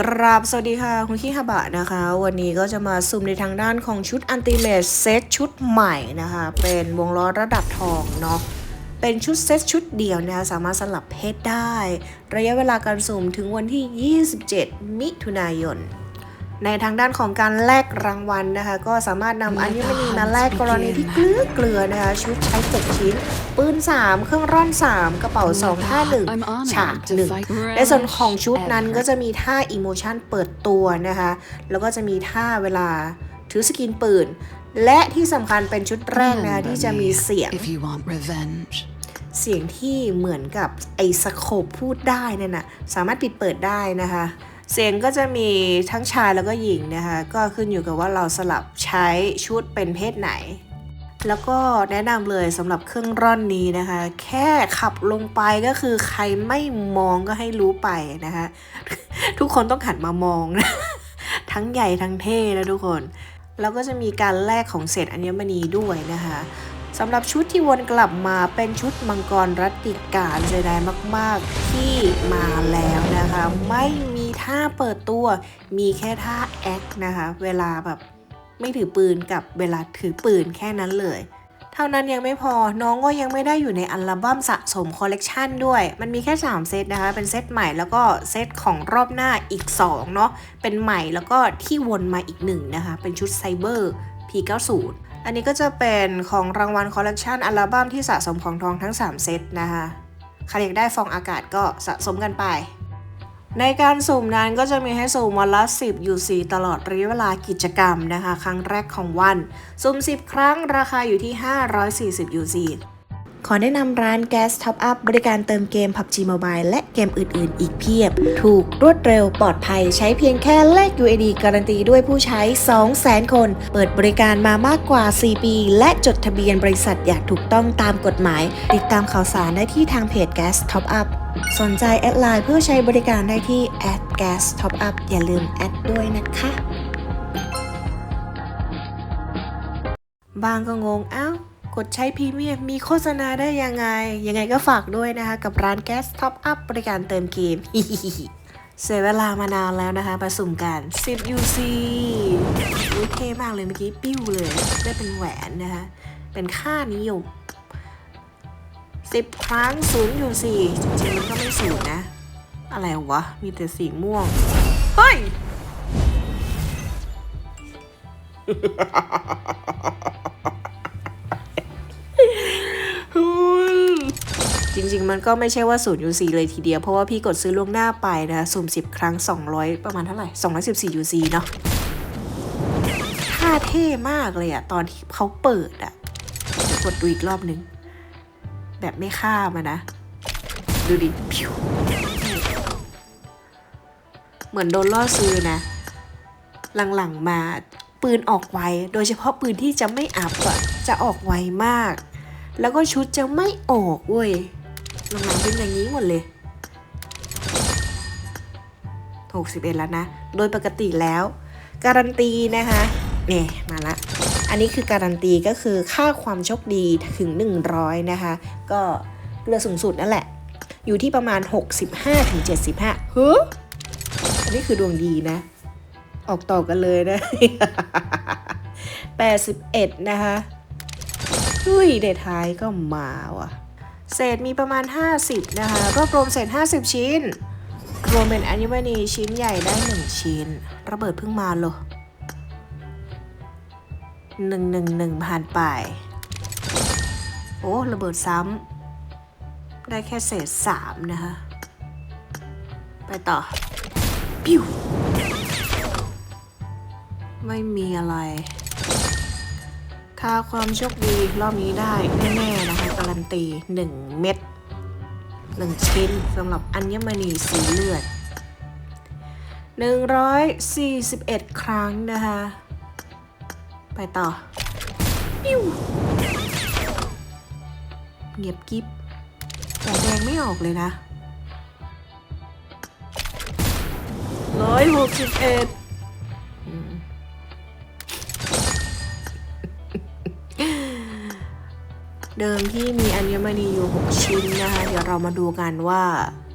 กราบสวัสดีค่ะ คุณขี้ฮาบะนะคะ วันนี้ก็จะมาซูมในทางด้านของชุดอันติเมสเซตชุดใหม่นะคะ เป็นวงล้อระดับทองเนาะเป็นชุดเซตชุดเดียวนะคะสามารถสลับเพศได้ ระยะเวลาการซุ่มถึงวันที่ 27 มิถุนายน ในทางด้านของการแลกรางวัลนะคะ ก็สามารถนำอัญมณีมาแลกกรณีที่เกลือเกลือนะคะ ชุดใช้6ชิ้น ปืน 3 เครื่องร่อน 3 กระเป๋า2ท่า1ฉากหนึ่งในส่วนของชุดนั้นก็จะมีท่าอิโมชันเปิดตัวนะคะ แล้วก็จะมีท่าเวลาถือสกินปืน และที่สำคัญเป็นชุดแรกนะคะที่จะมีเสียง if you want revenge. เสียงที่เหมือนกับไอ้สโคปพูดได้นั่นน่ะสามารถปิดเปิดได้นะคะ เสียงก็จะมีทั้งชายแล้วก็หญิงนะคะ ก็ขึ้นอยู่กับว่าเราสลับใช้ชุดเป็นเพศไหน แล้วก็แนะนำเลยสำหรับเครื่องร่อนนี้นะคะ แค่ขับลงไปก็คือใครไม่มองก็ให้รู้ไปนะคะ ทุกคนต้องหันมามองนะทั้งใหญ่ทั้งเท่นะทุกคน แล้วก็จะมีการแลกของเศษอัญมณีด้วยนะคะสำหรับชุดที่วนกลับมาเป็นชุดมังกรรัตติการเสียดมาก ๆ ที่มาแล้วนะคะ ไม่มี ท่าเปิดตัวมีแค่ท่าแอคนะคะ เวลาแบบไม่ถือปืนกับเวลาถือปืนแค่นั้นเลย เท่านั้นยังไม่พอน้องก็ยังไม่ได้อยู่ในอัลบั้มสะสมคอลเลกชันด้วย มันมีแค่ 3 เซตนะคะ เป็นเซตใหม่แล้วก็เซตของรอบหน้าอีก 2 เนาะเป็นใหม่แล้วก็ที่วนมาอีกหนึ่งนะคะ เป็นชุดไซเบอร์ P90 อันนี้ก็จะเป็นของรางวัลคอลเลกชันอัลบั้มที่สะสมของทองทั้ง 3 เซตนะคะใครอยากได้ฟองอากาศก็สะสมกันไป ในการสุ่มนั้นก็จะมีให้สุ่มวันละ 10 UC ตลอดระยะเวลากิจกรรมนะคะ ครั้งแรกของวัน สุ่ม 10 ครั้งราคาอยู่ที่ 540 UC ขอแนะนำร้าน Gas Top Up บริการเติมเกม PUBG Mobile และเกมอื่น ๆ อีกเพียบ ถูกรวดเร็วปลอดภัยใช้เพียงแค่แลก UAD การันตีด้วยผู้ใช้ 200,000 คน เปิดบริการมามากกว่า 4 ปี และจดทะเบียนบริษัทอย่างถูกต้องตามกฎหมาย ติดตามข่าวสารได้ที่ทางเพจ Gas Top Up สนใจแอดไลน์เพื่อใช้บริการได้ที่ @gas top up อย่าลืมแอดด้วยนะคะ บางก็งง เอ้ากดใช้พรีเมียมมีโฆษณาได้ยังไง ยังไงก็ฝากด้วยนะคะ กับร้านแก๊สท็อปอัพบริการเติมเกมเสียเวลามานานแล้วนะคะมาสุ่มกัน 10 UC อุ๊ยเท่มากเลยเมื่อกี้ปิ้วเลย ได้เป็นแหวนนะคะ เป็นค่านิยม 10 ครั้ง0 UC จริงๆมันก็ไม่ศูนย์นะ อะไรวะ มีแต่สีม่วง เฮ้ย จริงๆ มันก็ไม่ใช่ว่า0 UC เลยทีเดียว เพราะว่าพี่กดซื้อล่วงหน้าไปนะ สุ่ม 10 ครั้ง 200 ประมาณเท่าไหร่214 UC เนาะท่าเท่มากเลยอะตอนที่เขาเปิดอะกดดูอีกรอบนึง แบบไม่ฆ่ามานะ ดูดิพิวเหมือนโดนล่อซื้อนะ หลังๆมาปืนออกไว โดยเฉพาะปืนที่จะไม่อัพอะจะออกไวมาก แล้วก็ชุดจะไม่ออกเว้ยหลังๆเป็นอย่างนี้หมดเลย61แล้วนะ โดยปกติแล้ว การันตีนะคะเนี่ยมาละ อันนี้คือการันตีก็คือค่าความโชคดีถึง 100 นะคะ ก็เรือสูงสุดนั่นแหละ อยู่ที่ประมาณ 65-75เฮ้ออันนี้คือดวงดีนะ ออกต่อกันเลยนะ 81 นะคะเฮ้ยเดทท้ายก็มาว่ะ เศษมีประมาณ 50 นะคะรวบรวมเศษ 50 ชิ้น รวมเป็นอัญมณีชิ้นใหญ่ได้ 1 ชิ้น ระเบิดเพิ่งมาเลย หนึ่งหนึ่งหนึ่งผ่านไป โอ้ ระเบิดซ้ำ ได้แค่เศษ3นะคะ ไปต่อ ปิ้ว ไม่มีอะไร ค่าความโชคดีรอบนี้ได้แน่ๆนะคะการันตี1เม็ด1ชิ้นสำหรับอัญมณีสีเลือด 141 ครั้งนะคะ ไปต่อปิ้วเงียบกิบแต่แดงไม่ออกเลยนะร้อยหกสิบเอ็ดเดิมที่มีอัญมณีอยู่ 6 ชิ้นนะคะ เดี๋ยวเรามาดูกันว่า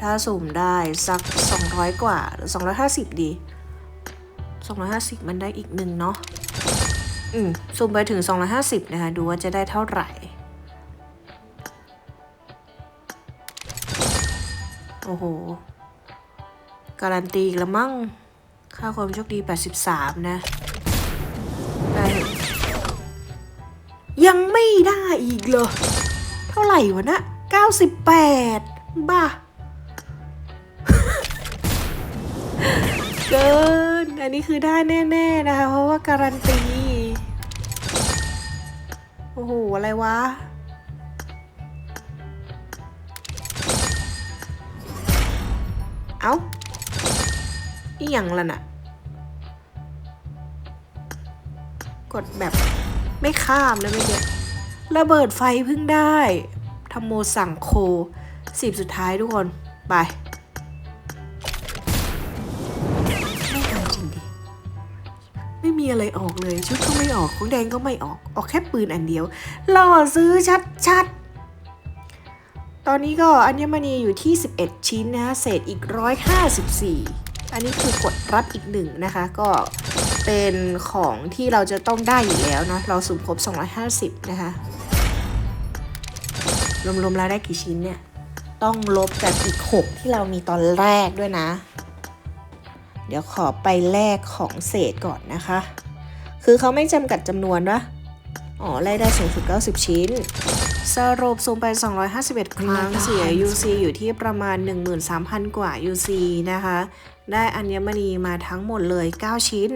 ถ้าสุ่มได้สัก 200 กว่าหรือ250 ดี 250 มันได้อีกหนึ่งเนาะ อืมสุ่มไปถึง 250 นะคะ ดูว่าจะได้เท่าไหร่ โอ้โห การันตีอีกล้วมั้งค่าความโชคดี 83 นะ ได้เถอะยังไม่ได้อีกเหรอ เท่าไหร่วะนะ 98 บ้า เกิน อันนี้คือได้แน่ ๆ นะคะ เพราะว่าการันตี โอ้โห อะไรวะ เอ้าอีหยังล่ะน่ะ กดแบบไม่ข้ามเลยเมื่อกี้ระเบิดไฟเพิ่งได้ทำโมสั่งโคสิบสุดท้ายทุกคน ไป ม่มีอะไรออกเลย ชุดก็ไม่ออกของแดงก็ไม่ออก ออกแค่ปืนอันเดียวหล่อซื้อชัดๆ ตอนนี้ก็อัญมณีอยู่ที่ 11 ชิ้นนะเศษอีก 154 อันนี้คือกดรับอีกหนึ่งนะคะ ก็เป็นของที่เราจะต้องได้อยู่แล้วนะ เราสุ่มครบ 250 นะคะ รวมๆแล้วได้กี่ชิ้นเนี่ย ต้องลบกับอีก 6 ที่เรามีตอนแรกด้วยนะ ดี๋ยวขอไปแลกของเศษก่อนนะคะ คือเขาไม่จำกัดจำนวนวะอ๋อแลกได้สูงสุด90 ชิ้น สรุปสุ่มไป 251 ครั้ง เสีย UC อยู่ที่ประมาณ 13,000 กว่า UC นะคะ ได้อัญมณีมาทั้งหมดเลย 9 ชิ้น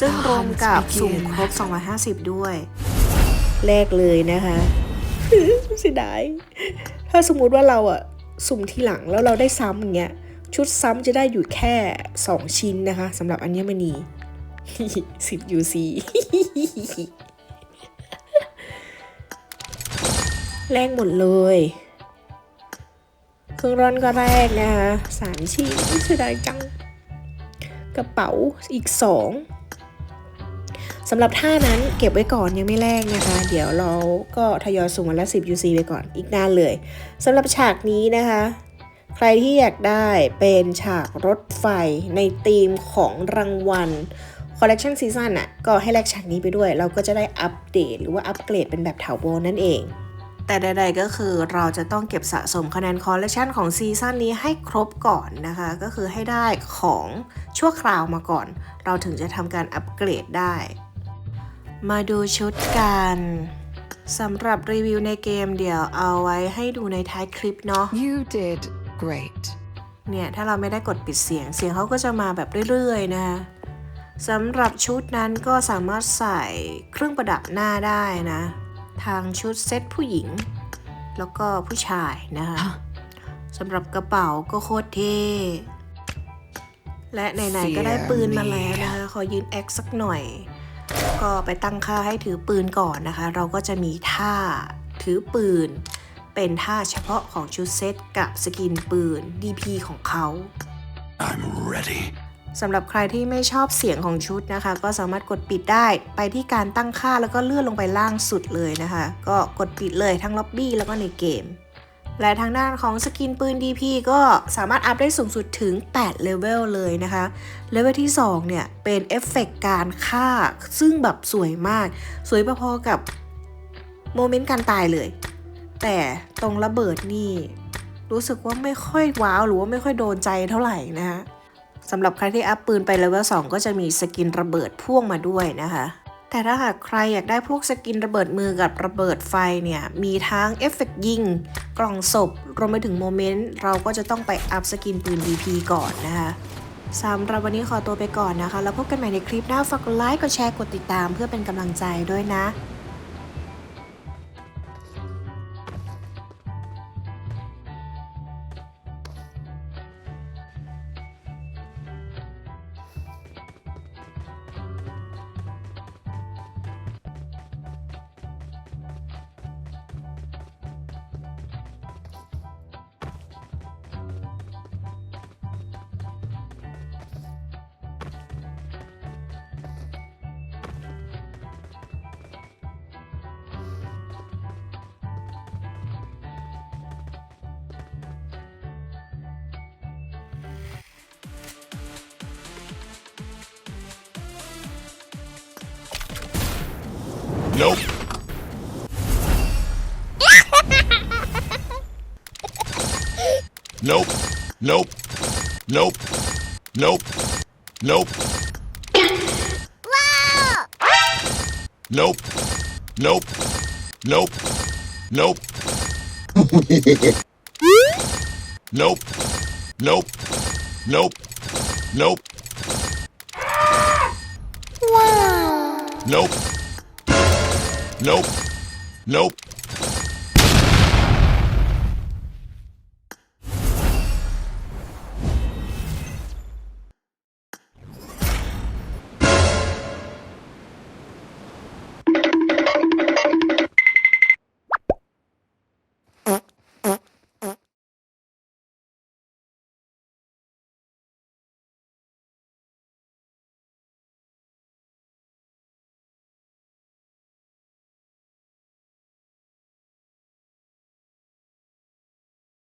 ซึ่งรวมกับสุ่มครบ 250 ด้วยแลกเลยนะคะเสียดาย ถ้าสมมุติว่าเราอะสุ่มทีหลังแล้วเราได้ซ้ำอย่างเงี้ย ชุดซ้ำจะได้อยู่แค่ 2 ชิ้นนะคะสำหรับอัญมณี10 UC แลกหมดเลย เครื่องร้อนก็แรกนะคะสามชิ้นเสียดายจัง กระเป๋าอีกสองสำหรับท่านั้นเก็บไว้ก่อนยังไม่แลกนะคะ เดี๋ยวเราก็ทยอยส่งวันละ10 UC ไปก่อนอีกนานเลยสำหรับฉากนี้นะคะ ใครที่อยากได้เป็นฉากรถไฟในธีมของรางวัลคอลเล t ชันซีซั่นอะก็ให้แลกฉากนี้ไปด้วย เราก็จะได้อัปเดต หรือว่าอัปเกรดเป็นแบบถาวรนั่นเอง แต่ใดๆก็คือเราจะต้องเก็บสะสมคะแนนคอลเลกชันของซีซั่นนี้ให้ครบก่อนนะคะ ก็คือให้ได้ของชั่วคราวมาก่อน เราถึงจะทำการอัปเกรดได้ มาดูชุดกันสำหรับรีวิวในเกมเดี๋ยวเอาไว้ให้ดูในท้ายคลิปเนาะ You did great. เนี่ยถ้าเราไม่ได้กดปิดเสียงเสียงเขาก็จะมาแบบเรื่อยๆนะคะสำหรับชุดนั้นก็สามารถใส่เครื่องประดับหน้าได้นะ ทางชุดเซ็ตผู้หญิง แล้วก็ผู้ชายนะคะสำหรับกระเป๋าก็โคตรเท่และไหนๆก็ได้ปืนมาแล้วนะคะขอยืนแอคสักหน่อย ก็ไปตั้งค่าให้ถือปืนก่อนนะคะ เราก็จะมีท่าถือปืน เป็นท่าเฉพาะของชุดเซตกับสกินปืน DP ของเขา I'm ready. สำหรับใครที่ไม่ชอบเสียงของชุดนะคะ ก็สามารถกดปิดได้ไปที่การตั้งค่าแล้วก็เลื่อนลงไปล่างสุดเลยนะคะ ก็กดปิดเลยทั้งล็อบบี้แล้วก็ในเกม และทางด้านของสกินปืน DP ก็สามารถอัพได้สูงสุดถึง 8 เลเวลเลยนะคะ เลเวลที่ 2 เนี่ย เป็นเอฟเฟกต์การฆ่า ซึ่งแบบสวยมาก สวยพอๆกับโมเมนต์การตายเลย แต่ตรงระเบิดนี่ รู้สึกว่าไม่ค่อยว้าวหรือว่าไม่ค่อยโดนใจเท่าไหร่นะคะสำหรับใครที่อัพปืนไปเลเวล2ก็จะมีสกินระเบิดพ่วงมาด้วยนะคะ แต่ถ้าหากใครอยากได้พวกสกินระเบิดมือกับระเบิดไฟเนี่ย มีทั้งเอฟเฟกต์ยิง กล่องศพ รวมไปถึงโมเมนต์ เราก็จะต้องไปอัพสกินปืน DP ก่อนนะคะสำหรับวันนี้ขอตัวไปก่อนนะคะ แล้วพบกันใหม่ในคลิปหน้า ฝากกดไลค์ กดแชร์ กดติดตามเพื่อเป็นกำลังใจด้วยนะ Nope. nope. Nope. Nope. Nope. Nope. Nope. Nope. Nope. Nope. nope. Nope. Nope. Nope. Nope. Nope. Nope.